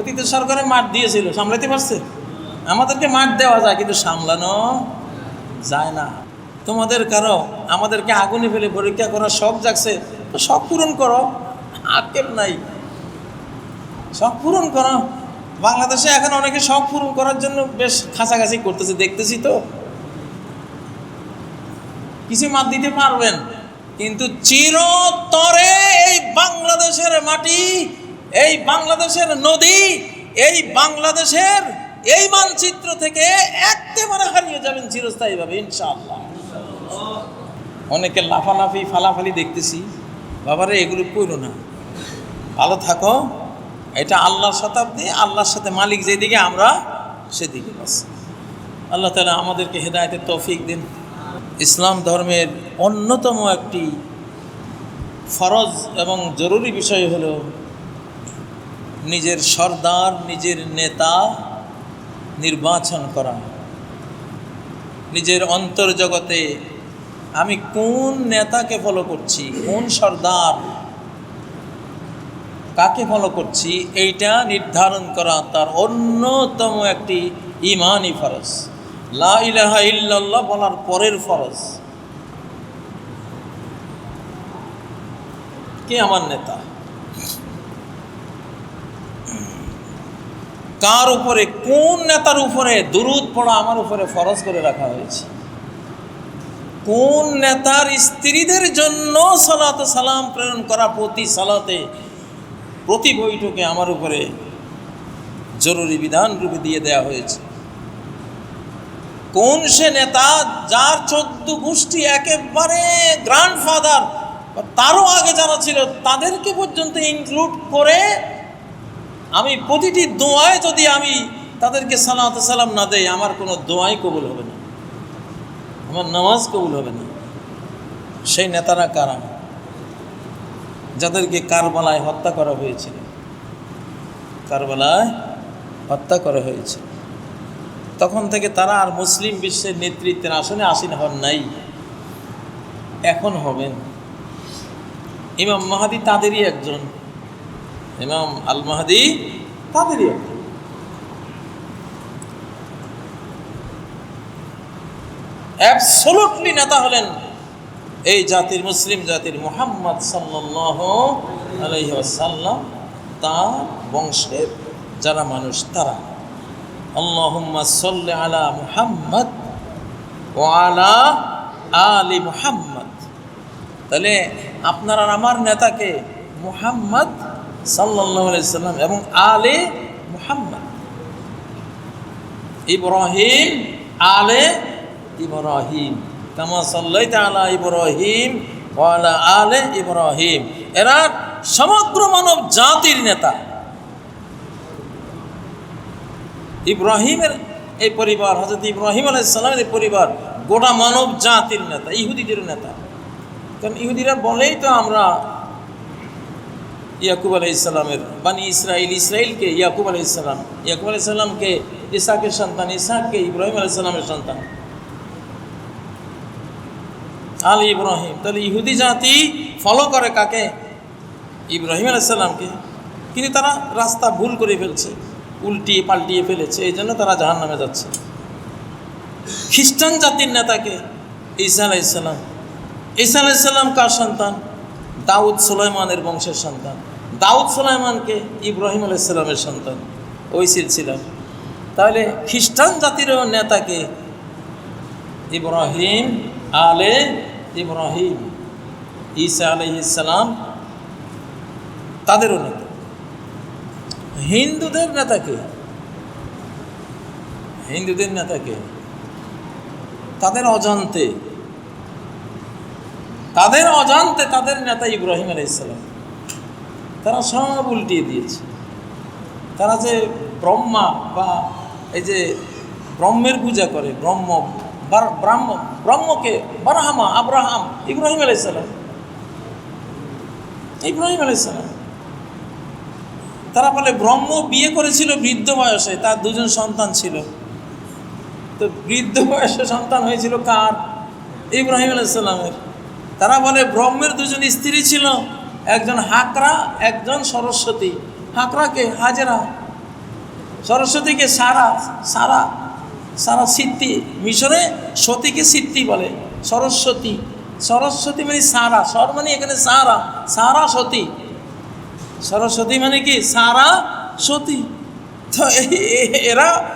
অতীতের সরকারে মাঠ দিয়েছিল সামলাতে পারছে? আমাদেরকে মাঠ দেওয়া যায়, কিন্তু সামলানো যায় না। তোমাদের কারও, আমাদেরকে আগুনে ফেলে পরীক্ষা করার শখ জাগছে, তো শখ পূরণ করো আক্ষেপ নাই। শখ পূরণ করো। বাংলাদেশে এখন অনেকে শখ পূরণ করার জন্য বেশ কাছাকাছি করতেছে, দেখতেছি তো। কিছু মাত দিতে পারবেন, কিন্তু চিরতরে এই বাংলাদেশের মাটি এই বাংলাদেশের নদী, এই বাংলাদেশের এই মানচিত্র থেকে একেবারে হারিয়ে যাবেন চিরস্থায়ীভাবে, ইনশাআল্লাহ। অনেকে লাফালাফি, ফালাফালি দেখতেছি। বাবারে, এগুলো করো না। ভালো থাকো। এটা আল্লাহর শতাব্দী, আল্লাহর সাথে মালিক যেদিকে আমরা, সেদিকে বাস। আল্লাহ তালা আমাদেরকে হেদায়তের তৌফিক দিন। ইসলাম ধর্মের অন্যতম একটি ফরজ এবং জরুরি বিষয় হলো নিজের সর্দার, নিজের নেতা নির্বাচন করা। নিজের অন্তর্জগতে আমি কোন নেতাকে ফলো করছি, কোন সর্দার কাকে ফলো করছি, এইটা নির্ধারণ করা তার অন্যতম একটি ইমানই ফরজ। লা ইল্লাল্লাহ বলার পরের ফরজ। কে আমার নেতা? কার উপরে, কোন নেতার উপরে দুরুদ পড়া আমার উপরে ফরজ করে রাখা হয়েছে? কোন নেতার স্ত্রীদের জন্য সালাত সালাম প্রেরণ করা প্রতি সালাতে, প্রতি বৈঠকে আমার উপরে জরুরি বিধান রূপে দিয়ে দেওয়া হয়েছে? কোন সে নেতা যার চোদ্দ গোষ্ঠী একেবারে গ্র্যান্ডফাদার তারও আগে যারা ছিল, তাদেরকে পর্যন্ত ইনক্লুড করে আমি প্রতিটি দোয়ায় যদি আমি তাদেরকে সালাত সালাম না দেয় আমার কোনো দোয়াই কবুল হবে না। আমার নামাজ কবুল হবে না। সেই নেতারা কারা? যাদেরকে কারবালায় হত্যা করা হয়েছিল কারবালায় হত্যা করা হয়েছে। তখন থেকে তারা আর মুসলিম বিশ্বের নেতৃত্বের আসনে আসীন হন নাই। এখন হবেন। ইমাম মাহাদি তাদেরই একজন। ইমাম আল মাহাদি তাদেরই অ্যাবসোলুটলি নেতা হলেন এই জাতির মুসলিম জাতির মুহাম্মদ সাল্লাহ আলহ্লাম তার বংশের যারা মানুষ তারা। আল্লাহুম্মা সাল্লি আলা মুহাম্মদ ও আলা আলি মুহাম্মদ। তাহলে আপনার আর আমার নেতাকে মুহাম্মদ সাল্লাহ সাল্লাম এবং আলে মুহাম্মদ। ইব্রাহিম, আলে ইব্রাহিম। কামা সাল্লাই আলা ইব্রাহিম ওয়ালা আলে ইব্রাহিম। এরা সমগ্র মানব জাতির নেতা। ইব্রাহিমের এই পরিবার হজরত ইব্রাহিম আলাইসাল্লামের এই পরিবার গোটা মানব জাতির নেতা, ইহুদিদের নেতা। কারণ ইহুদিরা বলেই তো আমরা ইয়াকুব আলাই ইসলামের বানি ইসরাইল ইসরাইলকে ইয়াকুব আলাই ইসলাম ইয়াকুব আলাই ইসলামকে ইসাকের সন্তান, ইসাককে ইব্রাহিম আলাই ইসলামের সন্তান। আল ইব্রাহিম, তাহলে ইহুদি জাতি ফলো করে কাকে? ইব্রাহিম আলাইসাল্লামকে কিন্তু তারা রাস্তা ভুল করে ফেলছে, উল্টিয়ে পাল্টিয়ে ফেলেছে, এই জন্য তারা জাহান নামে যাচ্ছে। খ্রিস্টান জাতির নেতাকে ঈসা আলাইসাল্লাম ঈসা আলাইসাল্লাম কার সন্তান? দাউদ সুলাইমানের বংশের সন্তান। দাউদ সুলাইমানকে ইব্রাহিম আলাইসাল্লামের সন্তান ওই সিলসিলা তাহলে খ্রিস্টান জাতিরও নেতাকে ইব্রাহিম, আলে ইব্রাহিম, ঈসা আলহিসাল্লাম তাদেরও নেতা। হিন্দুদের নেতাকে হিন্দুদের নেতাকে তাদের অজান্তে তাদের অজান্তে তাদের নেতা ইব্রাহিম আলাইসাল্লাম তারা সব উল্টিয়ে দিয়েছে। তারা যে ব্রহ্মা বা এই যে ব্রহ্মের পূজা করে, ব্রহ্ম ব্রাহ্ম, ব্রহ্মকে বারহামা, আব্রাহাম, ইব্রাহিম আলাইসাল্লাম ইব্রাহিম আলাইসাল্লাম তারা বলে, ব্রহ্ম বিয়ে করেছিল বৃদ্ধ বয়সে, তার দুজন সন্তান ছিল। তো বৃদ্ধ বয়সে সন্তান হয়েছিল কার? ইব্রাহিম আলাইসাল্লামের তারা বলে, ব্রহ্মের দুজন স্ত্রী ছিল। একজন হাকরা, একজন সরস্বতী। হাকরাকে হাজেরা। সরস্বতীকে সারা। সারা। সারা সিদ্ধি। মিশরে সতীকে সিদ্ধি বলে। সরস্বতী। সরস্বতী মানে সারা। সর মানে এখানে সারা। সারা সতী। সরস্বতী মানে কি? সারা সতী। তো এরা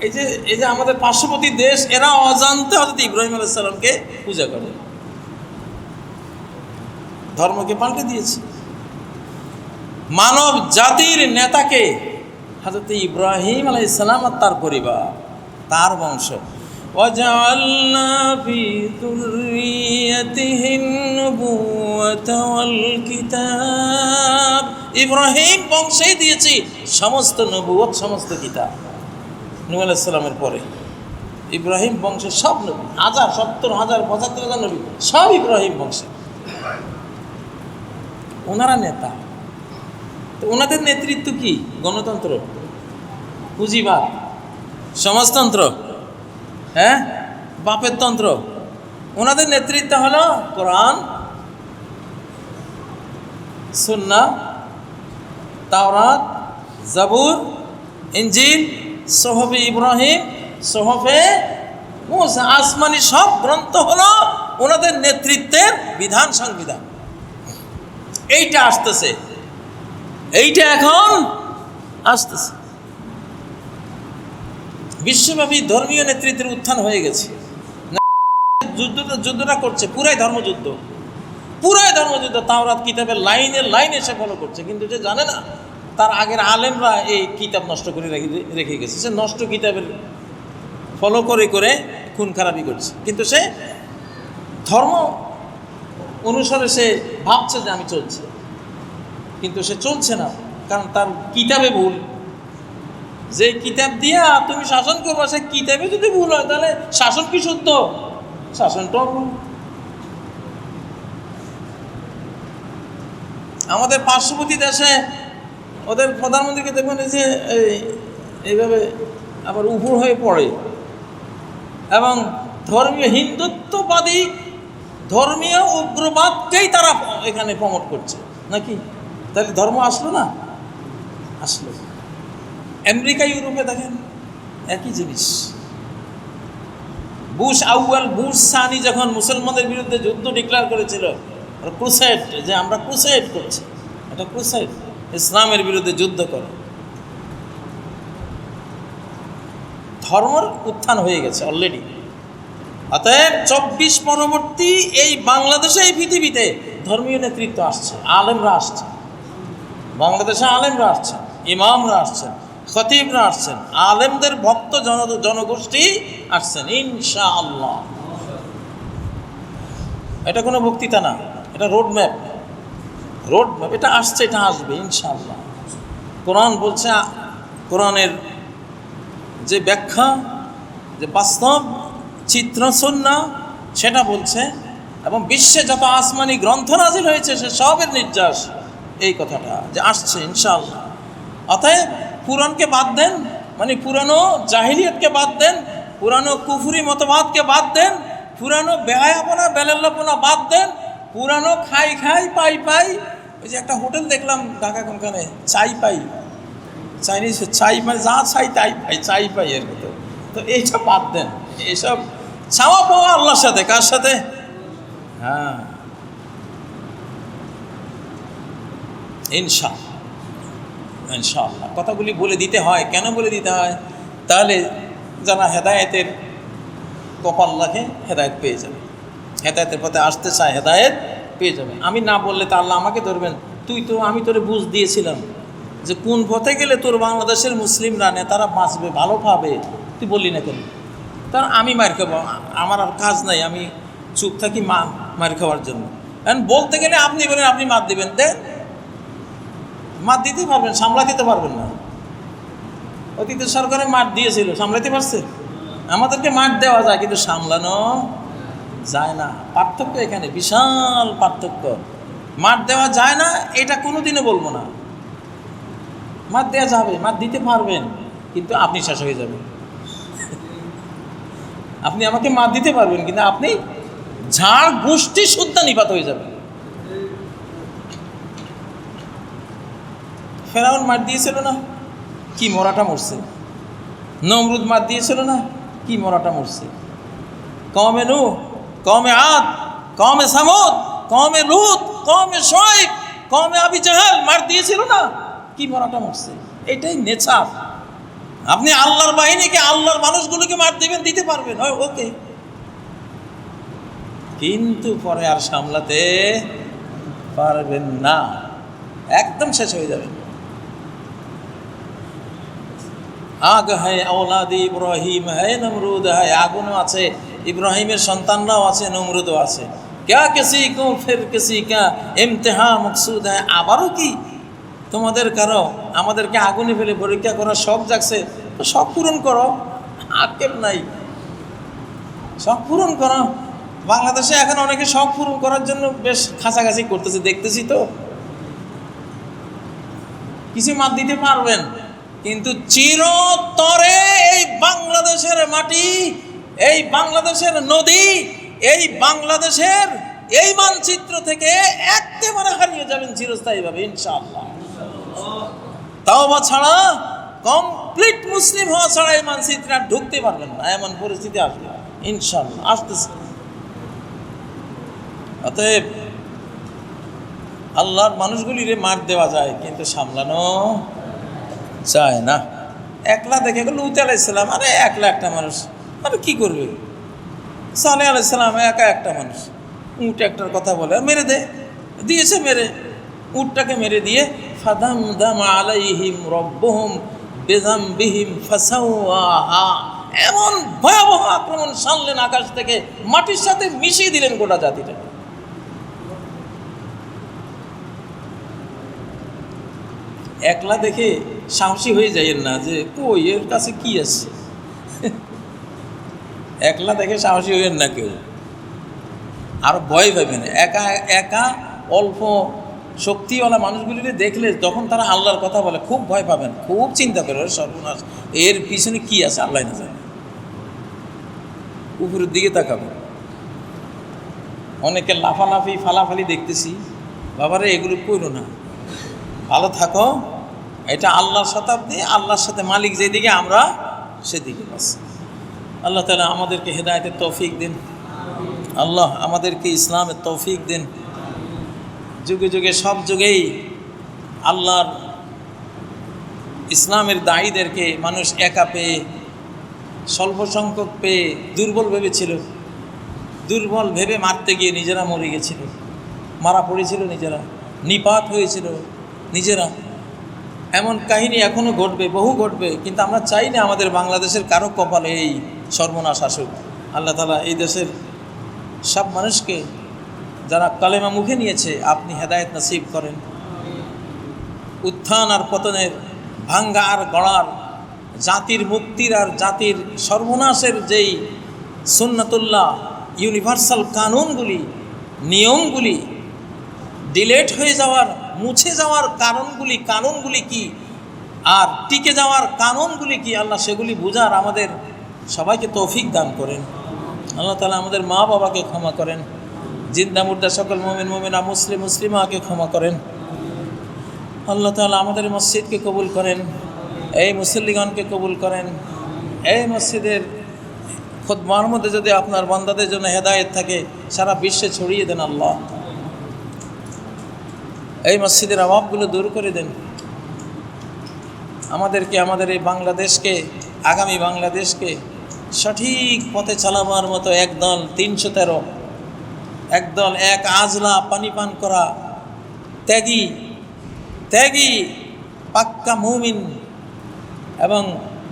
এই যে এই যে আমাদের পার্শ্ববর্তী দেশ, এরা অজান্তে হজরত ইব্রাহিম আলাইসাল্লামকে পূজা করে। ধর্মকে পাল্টে দিয়েছে মানব জাতির নেতাকে হজরত ইব্রাহিম আলাইসাল্লাম আর তার পরিবার তার বংশ وجعلنا في ذريته النبوة والكتاب ইব্রাহিম বংশেই দিয়েছি সমস্ত নবুয়ত সমস্ত কিতাব নূহ আলাইসাল্লামের পরে ইব্রাহিম বংশের সব নবী হাজার সত্তর হাজার পঁচাত্তর হাজার নবী সব ইব্রাহিম বংশে ওনারা নেতা। তো ওনাদের নেতৃত্ব কি? গণতন্ত্র। পুঁজিবাদ। সমাজতন্ত্র। হ্যাঁ? বাপের তন্ত্র। ওনাদের নেতৃত্ব হলো কোরআন সুন্না তাওরাত, জাবুর ইঞ্জিল সোহফে ইব্রাহিম সোহফে আসমানি সব গ্রন্থ হলো ওনাদের নেতৃত্বের বিধান সংবিধান। এইটা আসতেছে। এইটা এখন আসতেছে। বিশ্বব্যাপী ধর্মীয় নেতৃত্বের উত্থান হয়ে গেছে। যুদ্ধটা যুদ্ধটা করছে, পুরাই ধর্মযুদ্ধ। পুরাই ধর্মযুদ্ধ, তাওরাত কিতাবের লাইনে লাইনে সে ফলো করছে। কিন্তু যে জানে না, তার আগের আলেমরা এই কিতাব নষ্ট করে রেখে রেখে গেছে। সে নষ্ট কিতাবের ফলো করে করে খুন খারাপি করছে। কিন্তু সে ধর্ম অনুসারে সে ভাবছে যে আমি চলছি। কিন্তু সে চলছে না, কারণ তার কিতাবে ভুল। যে কিতাব দিয়া তুমি শাসন করবা, সে কিতাবে যদি ভুল হয়, তাহলে শাসন কি শুদ্ধ শাসনটাও ভুল আমাদের পার্শ্ববর্তী দেশে ওদের প্রধানমন্ত্রীকে দেখবেন যে, এই, এইভাবে আবার উপর হয়ে পড়ে। এবং ধর্মীয় হিন্দুত্ববাদী ধর্মীয় উগ্রবাদকেই তারা এখানে প্রমোট করছে, নাকি? তাহলে ধর্ম আসলো না? আসলো। আমেরিকা, ইউরোপে দেখেন, একই জিনিস। বুশ আউয়াল, বুশ সানি যখন মুসলমানদের বিরুদ্ধে যুদ্ধ ডিক্লেয়ার করেছিল ক্রুসাইড যে আমরা ক্রুসাইড করছি, এটা ক্রুসাইড ইসলামের বিরুদ্ধে যুদ্ধ করে। ধর্মর উত্থান হয়ে গেছে অলরেডি অতএব চব্বিশ পরবর্তী এই বাংলাদেশে, এই পৃথিবীতে ধর্মীয় নেতৃত্ব আসছে, আলেমরা আসছে। বাংলাদেশে আলেমরা আসছেন ইমামরা আসছেন, খতিবরা আসছেন, আলেমদের ভক্ত জন, জনগোষ্ঠী আসছেন ইনশা আল্লাহ এটা কোনো বক্তৃতা না, এটা রোড ম্যাপ রোড ম্যাপ এটা আসছে, এটা আসবে, ইনশাআল্লাহ। কোরআন বলছে, কোরআনের যে ব্যাখ্যা, যে বাস্তব চিত্র সন্না সেটা বলছে, এবং বিশ্বে যত আসমানি গ্রন্থ নাজিল হয়েছে, সে সবের নির্যাস। এই কথাটা, যে আসছে, ইনশাআল্লাহ। অতএব পুরাণকে বাদ দেন মানে পুরানো জাহিলিয়তকে বাদ দেন, পুরানো কুফুরি মতবাদকে বাদ দেন, পুরানো বেহায়াপনা বেলাল্লাপনা বাদ দেন, পুরানো খাই খাই, পাই পাই, ওই যে একটা হোটেল দেখলাম ঢাকা কোনখানে, চাই পাই। চাইনিজ, চাই মানে যা চাই তাই পাই, চাই পাই এর মতো তো এইসব বাদ দেন। এইসব চাওয়া পাওয়া আল্লাহর সাথে, কার সাথে? হ্যাঁ। ইনশা ইনশাআল্লাহ। কথাগুলি বলে দিতে হয়, কেন বলে দিতে হয়? তাহলে যারা হেদায়েতের কপাল রাখে, হেদায়েত পেয়ে যাবে। হেদায়েতের পথে আসতে চায়, হেদায়েত পেয়ে যাবে। আমি না বললে তা আল্লাহ আমাকে ধরবেন। তুই তো, আমি তোরে বুঝ দিয়েছিলাম যে কোন পথে গেলে তোর বাংলাদেশের মুসলিমরা, নেতারা বাঁচবে, ভালো পাবে। তুই বললি না কেন? তার আমি মার খাব, আমার আর কাজ নাই, আমি চুপ থাকি মা মার খাওয়ার জন্য। এখন বলতে গেলে আপনি বলেন, আপনি মাত দিবেন। দেন মাত দিতে পারবেন সামলা দিতে পারবেন না। অতীতের সরকারে মাঠ দিয়েছিল সামলাতে পারছে? আমাদেরকে মাঠ দেওয়া যায়, কিন্তু সামলানো যায় না। পার্থক্য এখানে, বিশাল পার্থক্য। মাঠ দেওয়া যায় না, এটা কোনোদিনও বলব না। মাঠ দেওয়া যাবে মাঠ দিতে পারবেন, কিন্তু আপনি শেষ হয়ে যাবেন। আপনি আমাকে মাত দিতে পারবেন কিন্তু আপনি ঝাড় গোষ্ঠী শুদ্ধ নিপাত হয়ে যাবে ফেরাউন মার দিয়েছিল না? কি মরাটা মরছে? নমরুদ মার দিয়েছিল না? কি মরাটা মরছে? কমে নু কমে আদ কমে সামুদ কমে লুত কমে শোয়েব কমে আবি জাহাল মার দিয়েছিল না? কি মরাটা মরছে? এটাই নেচার। আপনি আল্লাহর বাহিনীকে আল্লাহর মানুষগুলোকে মার দেবেন, দিতে পারবেন। ওকে। কিন্তু পরে আর সামলাতে পারবেন না। একদম শেষ হয়ে যাবে। আগ হায় ওলাদি ইব্রাহিম, হায় নমরুদ, হায় আগুনও আছে। ইব্রাহিমের সন্তানরাও আছে, নমরুদও আছে। কে কেসি ফের কেসি কা ইমতেহা মকসুদ হ্যাঁ আবারও কি তোমাদের কারও, আমাদেরকে আগুনে ফেলে পরীক্ষা করার শখ জাগছে, তো শখ পূরণ করো। আকেল নাই। শখ পূরণ করো। বাংলাদেশে এখন অনেকে শখ পূরণ করার জন্য বেশ খাঁচাখাঁচি করতেছে, দেখতেছি তো। কিছু মাত দিতে পারবেন, কিন্তু চিরতরে এই বাংলাদেশের মাটি, এই বাংলাদেশের নদী, এই বাংলাদেশের এই মানচিত্র থেকে একেবারে হারিয়ে যাবেন চিরস্থায়ীভাবে, ইনশাআল্লাহ। তাওবা ছাড়া কমপ্লিট মুসলিম হওয়া ছাড়া এই মানচিত্রে আর ঢুকতে পারবেন না, এমন পরিস্থিতি আসবে ইনশাআল্লাহ, আসতেছে। অতএব আল্লাহর মানুষগুলিরে মার দেওয়া যায়, কিন্তু সামলানো চায় না। একলা দেখে গেল লুত আলাইসালাম আরে একলা একটা মানুষ, আরে কি করবে? সালে আলাইসালাম একা একটা মানুষ, উঁট একটার কথা বলে, মেরে দে, দিয়েছে মেরে, উটটাকে মেরে দিয়ে ফাদাম দাম আলাইহিম রব্বহুম বেজাম বিহিম ফাসাউহা এমন ভয়াবহ আক্রমণ সানলেন আকাশ থেকে, মাটির সাথে মিশিয়ে দিলেন গোটা জাতিটা। একলা দেখে সাহসী হয়ে যাইয়েন না যে, কই, এর কাছে কি আছে? একলা দেখে সাহসী হইয়েন না কেউ। আর ভয় পাবেন একা একা অল্প শক্তিওয়ালা মানুষগুলিকে দেখলে যখন তারা আল্লাহর কথা বলে, খুব ভয় পাবেন, খুব চিন্তা করে সর্বনাশ। এর পিছনে কি আছে আল্লাহ না জানে। উপরের দিকে তাকাবেন অনেকে লাফালাফি, ফালাফালি দেখতেছি। বাবারে, এগুলো করো না। ভালো থাকো। এটা আল্লাহর শতাব্দী, আল্লাহর সাথে মালিক যেদিকে, আমরা সেদিকে বাস। আল্লাহ তালা আমাদেরকে হেদায়তের তৌফিক দিন। আল্লাহ আমাদেরকে ইসলামের তৌফিক দিন। যুগে যুগে সব যুগেই আল্লাহর ইসলামের দায়ীদেরকে মানুষ একা পেয়ে স্বল্প সংখ্যক পেয়ে দুর্বল ভেবেছিল। দুর্বল ভেবে মারতে গিয়ে নিজেরা মরে গেছিল। মারা পড়েছিল নিজেরা। নিপাত হয়েছিল নিজেরা। এমন কাহিনী এখনও ঘটবে, বহু ঘটবে, কিন্তু আমরা চাই না আমাদের বাংলাদেশের কারও কপালে এই সর্বনাশ আসুক। আল্লাহ তালা এই দেশের সব মানুষকে যারা কালেমা মুখে নিয়েছে, আপনি হেদায়েত নসিব করেন। উত্থান আর পতনের ভাঙ্গা আর গড়ার, জাতির মুক্তির আর জাতির সর্বনাশের যেই সুন্নাতুল্লাহ ইউনিভার্সাল কানুনগুলি, নিয়মগুলি, ডিলেট হয়ে যাওয়ার, মুছে যাওয়ার কারণগুলি, কানুনগুলি কি? আর টিকে যাওয়ার কানুনগুলি কি? আল্লাহ সেগুলি বোঝার আমাদের সবাইকে তৌফিক দান করেন। আল্লাহ তালা আমাদের মা বাবাকে ক্ষমা করেন। জিন্দা মুর্দা, সকল মোমিন, মোমিনা, মুসলিম, মুসলিমাকে ক্ষমা করেন। আল্লাহ তালা আমাদের মসজিদকে কবুল করেন, এই মুসল্লিগণকে কবুল করেন। এই মসজিদের খোদমার মধ্যে যদি আপনার বান্দাদের জন্য হেদায়েত থাকে, সারা বিশ্বে ছড়িয়ে দেন আল্লাহ। এই মসজিদের অভাবগুলো দূর করে দেন। আমাদেরকে, আমাদের এই বাংলাদেশকে, আগামী বাংলাদেশকে সঠিক পথে চালাবার মতো একদল তিনশো তেরো একদল এক আজলা পানি পান করা। ত্যাগী ত্যাগী, পাক্কা মুমিন এবং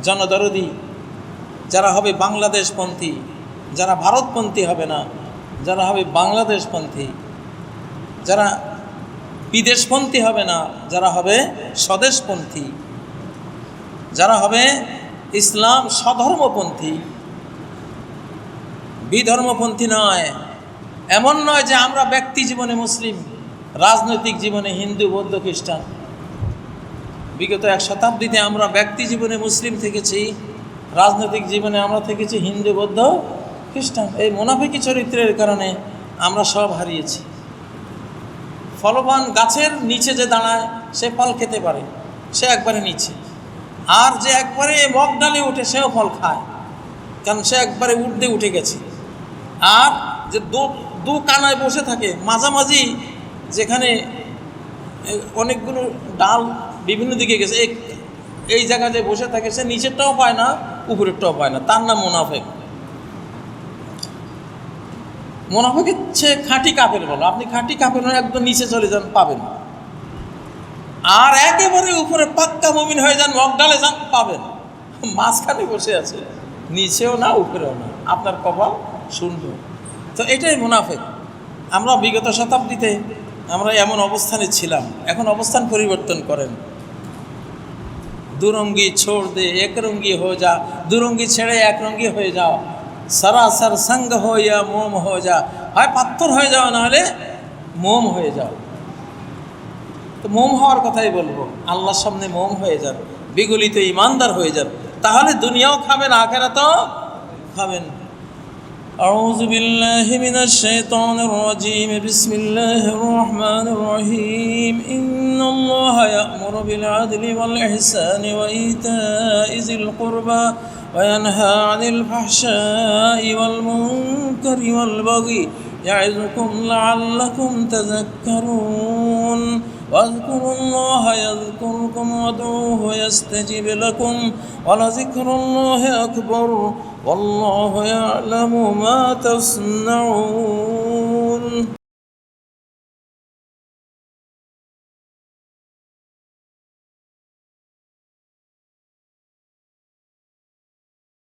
জনদরদি। যারা হবে বাংলাদেশপন্থী, যারা ভারতপন্থী হবে না, যারা হবে বাংলাদেশপন্থী। যারা বিদেশপন্থী হবে না, যারা হবে স্বদেশপন্থী। যারা হবে ইসলাম স্বধর্মপন্থী। বিধর্মপন্থী নয়। এমন নয় যে আমরা ব্যক্তি জীবনে মুসলিম, রাজনৈতিক জীবনে হিন্দু, বৌদ্ধ, খ্রিস্টান। বিগত এক শতাব্দীতে আমরা ব্যক্তি জীবনে মুসলিম থেকেছি, রাজনৈতিক জীবনে আমরা থেকেছি হিন্দু, বৌদ্ধ, খ্রিস্টান। এই মোনাফিকি চরিত্রের কারণে আমরা সব হারিয়েছি। ফলবান গাছের নিচে যে দাঁড়ায়, সে ফল খেতে পারে, সে একবারে নিচে। আর যে একবারে মগ ডালে উঠে, সেও ফল খায়, কারণ সে একবারে উঠতে উঠে গেছে। আর যে দু দু কানায় বসে থাকে। মাঝামাঝি যেখানে অনেকগুলো ডাল বিভিন্ন দিকে গেছে। এই এই জায়গায় যে বসে থাকে, সে নিচেরটাও পায় না, উপরেরটাও পায় না। তার নাম মোনাফেক। মোনাফেকের সে খাঁটি কাপের বলো আপনি খাঁটি কাপের একদম নিচে চলে যান, পাবেন। আর একেবারে উপরে পাক্কা মমিন হয়ে যান মগডালে যান, পাবেন। মাঝখানে বসে আছে। নিচেও না, উপরেও না। আপনার কপাল শূন্য তো এটাই মুনাফেক। আমরা বিগত শতাব্দীতে আমরা এমন অবস্থানে ছিলাম, এখন অবস্থান পরিবর্তন করেন। দুরঙ্গি ছোড় দে একরঙ্গি হয়ে যা, দুরঙ্গি ছেড়ে একরঙ্গি হয়ে যাও সরাসর সঙ্গ হইয়া মোম হয়ে যা। হয় পাথর হয়ে যাও নাহলে মোম হয়ে যাও। তো মোম হওয়ার কথাই বলব, আল্লাহর সামনে মোম হয়ে যান বিগুলিতে ইমানদার হয়ে যান তাহলে দুনিয়াও খাবেন আখেরাতও খাবেন। أعوذ بالله من الشيطان الرجيم. بسم الله الرحمن الرحيم. إن الله يأمر بالعدل والإحسان وإيتاء ذي القربى وينهى عن الفحشاء والمنكر والبغي يعظكم لعلكم تذكرون. واذكروا الله يذكركم وادعوه يستجب لكم ولذكر الله أكبر والله يعلم ما تصنعون